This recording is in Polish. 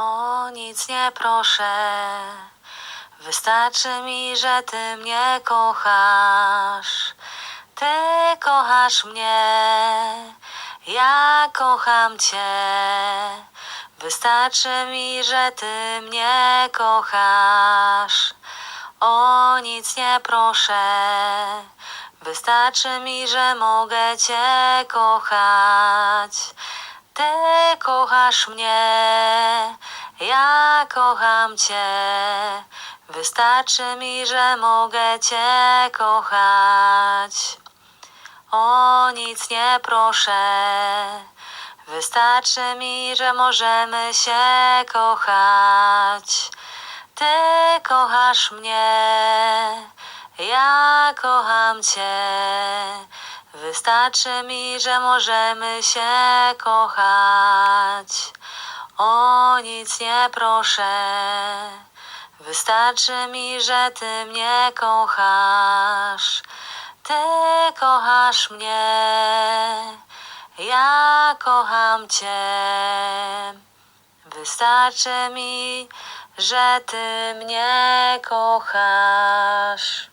O nic nie proszę. Wystarczy mi, że ty mnie kochasz. Ty kochasz mnie, ja kocham cię. Wystarczy mi, że ty mnie kochasz. O nic nie proszę. Wystarczy mi, że mogę cię kochać. Ty kochasz mnie, ja kocham cię. Wystarczy mi, że mogę cię kochać. O nic nie proszę. Wystarczy mi, że możemy się kochać. Ty kochasz mnie, ja kocham cię. Wystarczy mi, że możemy się kochać. O nic nie proszę. Wystarczy mi, że ty mnie kochasz. Ty kochasz mnie, ja kocham cię. Wystarczy mi, że ty mnie kochasz.